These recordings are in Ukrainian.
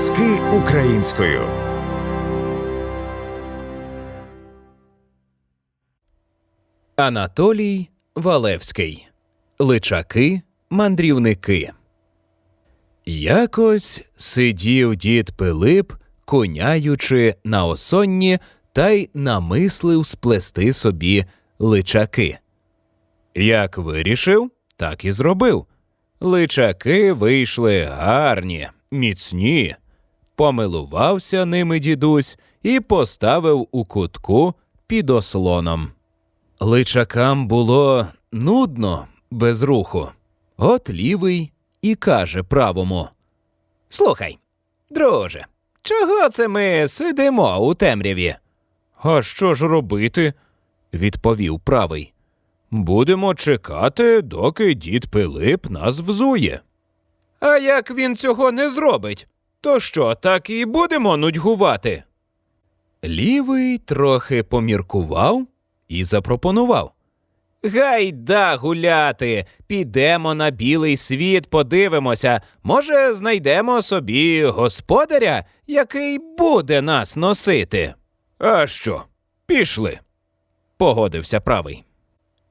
Аудіоказки українською. Анатолій Валевський. Личаки, мандрівники. Якось сидів дід Пилип, коняючи на осонні, та й намислив сплести собі личаки. Як вирішив, так і зробив. Личаки вийшли гарні, міцні. Помилувався ними дідусь і поставив у кутку під ослоном. Личакам було нудно без руху. От лівий і каже правому. Слухай, друже, чого це ми сидимо у темряві? А що ж робити? відповів правий. Будемо чекати, доки дід Пилип нас взує. А як він цього не зробить, то що, так і будемо нудьгувати? Лівий трохи поміркував і запропонував. Гайда гуляти, підемо на білий світ, подивимося. Може, знайдемо собі господаря, який буде нас носити. А що? Пішли, погодився правий.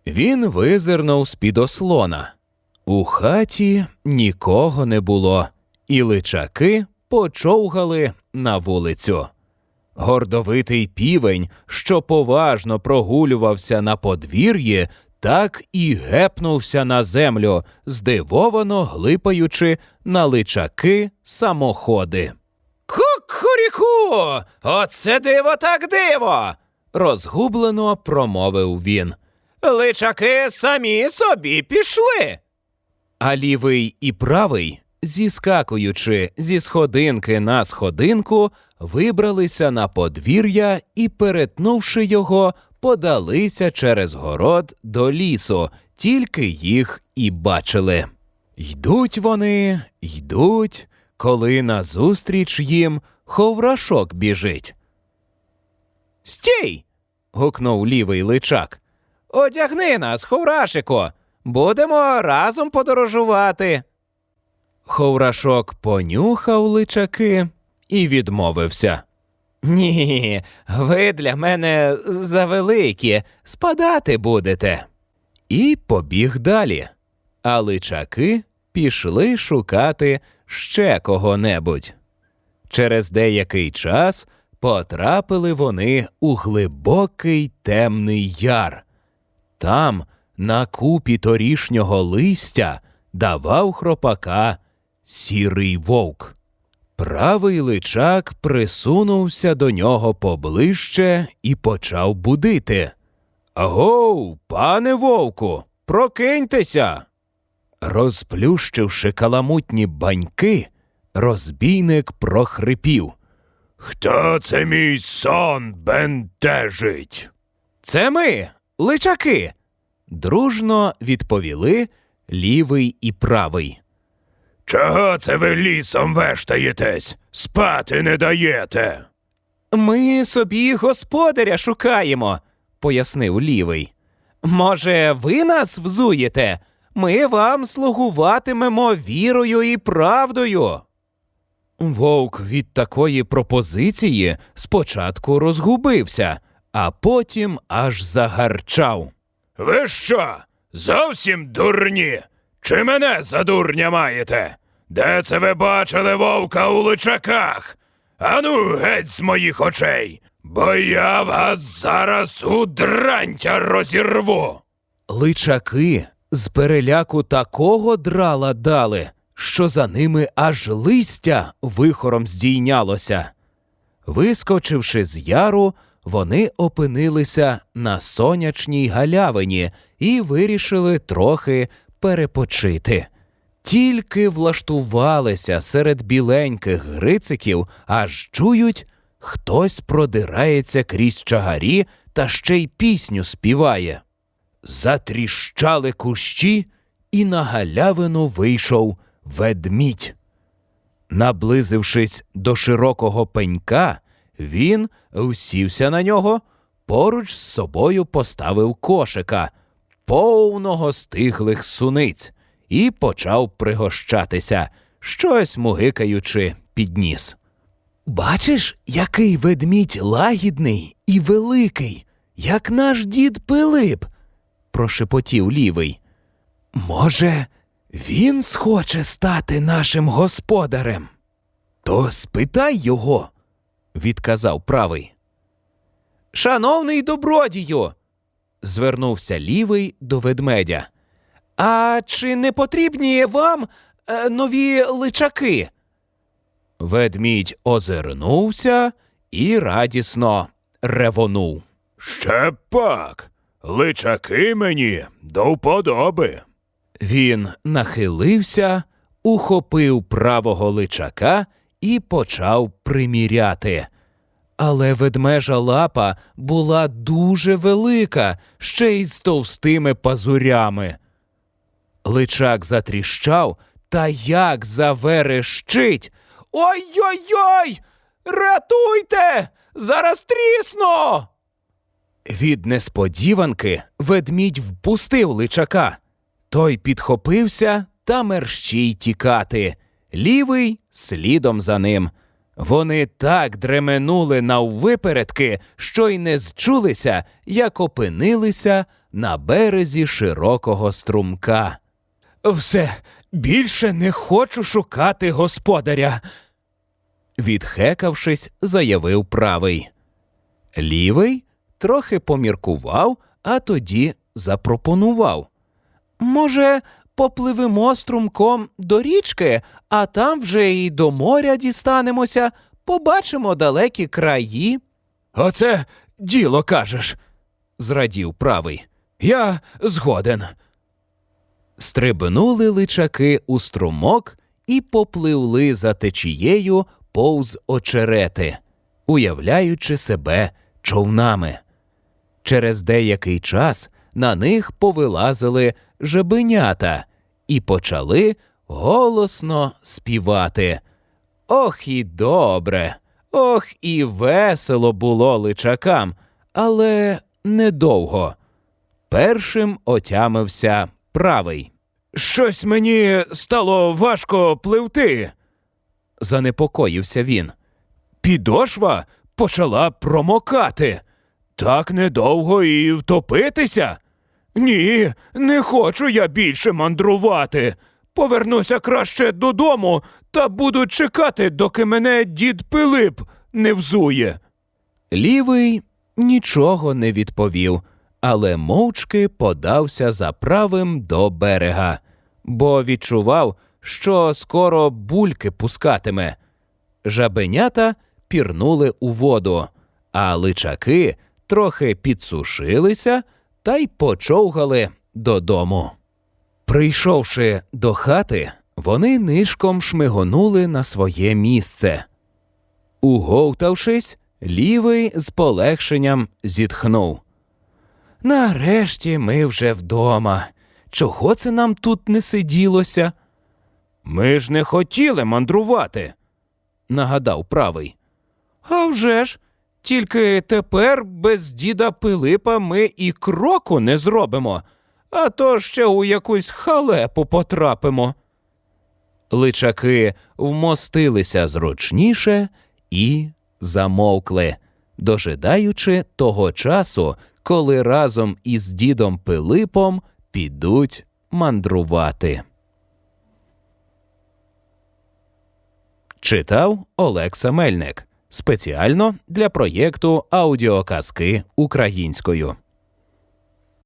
Він визирнув з-під ослона. У хаті нікого не було, і личаки почовгали на вулицю. Гордовитий півень, що поважно прогулювався на подвір'ї, так і гепнувся на землю, здивовано глипаючи на личаки самоходи. Кукуріку! Оце диво так диво. розгублено промовив він. Личаки самі собі пішли. А лівий і правий, зіскакуючи зі сходинки на сходинку, вибралися на подвір'я і, перетнувши його, подалися через город до лісу, тільки їх і бачили. Йдуть вони, йдуть, коли назустріч їм ховрашок біжить. Стій. гукнув лівий личак. Одягни нас, ховрашику. Будемо разом подорожувати. Ховрашок понюхав личаки і відмовився. Ні, ви для мене завеликі, спадати будете. І побіг далі. А личаки пішли шукати ще кого-небудь. Через деякий час потрапили вони у глибокий темний яр. Там, на купі торішнього листя, давав хропака сірий вовк. Правий личак присунувся до нього поближче і почав будити. Агов, пане вовку, прокиньтеся. Розплющивши каламутні баньки, розбійник прохрипів. Хто це мій сон бентежить? Це ми, личаки. Дружно відповіли лівий і правий. Чого це ви лісом вештаєтесь? Спати не даєте. Ми собі господаря шукаємо, пояснив лівий. Може, ви нас взуєте? Ми вам слугуватимемо вірою і правдою. Вовк від такої пропозиції спочатку розгубився, а потім аж загарчав. Ви що? Зовсім дурні? Чи мене за дурня маєте? Де це ви бачили вовка у личаках? Ану, геть з моїх очей, бо я вас зараз у дрантя розірву. Личаки з переляку такого драла дали, що за ними аж листя вихором здійнялося. Вискочивши з яру, вони опинилися на сонячній галявині і вирішили трохи перепочити. Тільки влаштувалися серед біленьких грициків, аж чують, хтось продирається крізь чагарі та ще й пісню співає. Затріщали кущі, і на галявину вийшов ведмідь. Наблизившись до широкого пенька, він усівся на нього, поруч з собою поставив кошика, повного стиглих суниць, і почав пригощатися, щось мугикаючи підніс. Бачиш, який ведмідь лагідний і великий, як наш дід Пилип, прошепотів лівий. Може, він схоче стати нашим господарем? То спитай його, відказав правий. Шановний добродію, звернувся лівий до ведмедя. А чи не потрібні вам е, нові личаки? Ведмідь озирнувся і радісно ревонув. Ще пак. Личаки мені до вподоби. Він нахилився, ухопив правого личака і почав приміряти. Але ведмежа лапа була дуже велика, ще й з товстими пазурями. Личак затріщав та як заверещить. Ой-ой-ой! Ратуйте! Зараз трісно! Від несподіванки ведмідь впустив личака. Той підхопився та мерщій тікати. Лівий слідом за ним. Вони так дременули наввипередки, що й не зчулися, як опинилися на березі широкого струмка. Все, більше не хочу шукати господаря. Відхекавшись, заявив правий. Лівий трохи поміркував, а тоді запропонував. Може, попливемо струмком до річки, а там вже і до моря дістанемося, побачимо далекі краї. Оце діло кажеш, зрадів правий. Я згоден. Стрибнули личаки у струмок і попливли за течією повз очерети, уявляючи себе човнами. Через деякий час на них повилазили жебенята і почали голосно співати. Ох і добре, ох і весело було личакам, але недовго. Першим отямився правий. Щось мені стало важко пливти, занепокоївся він. Підошва почала промокати. Так недовго і втопитися. Ні, не хочу я більше мандрувати. Повернуся краще додому та буду чекати, доки мене дід Пилип не взує. Лівий нічого не відповів, але мовчки подався за правим до берега, бо відчував, що скоро бульки пускатиме. Жабенята пірнули у воду, а личаки трохи підсушилися та й почовгали додому. Прийшовши до хати, вони нишком шмигонули на своє місце. Уговтавшись, лівий з полегшенням зітхнув. Нарешті ми вже вдома. Чого це нам тут не сиділося? Ми ж не хотіли мандрувати, нагадав правий. «А вже ж, тільки тепер без діда Пилипа ми і кроку не зробимо, а то ще у якусь халепу потрапимо. Личаки вмостилися зручніше і замовкли, дожидаючи того часу, коли разом із дідом Пилипом підуть мандрувати. Читав Олекса Мельник спеціально для проєкту аудіоказки українською.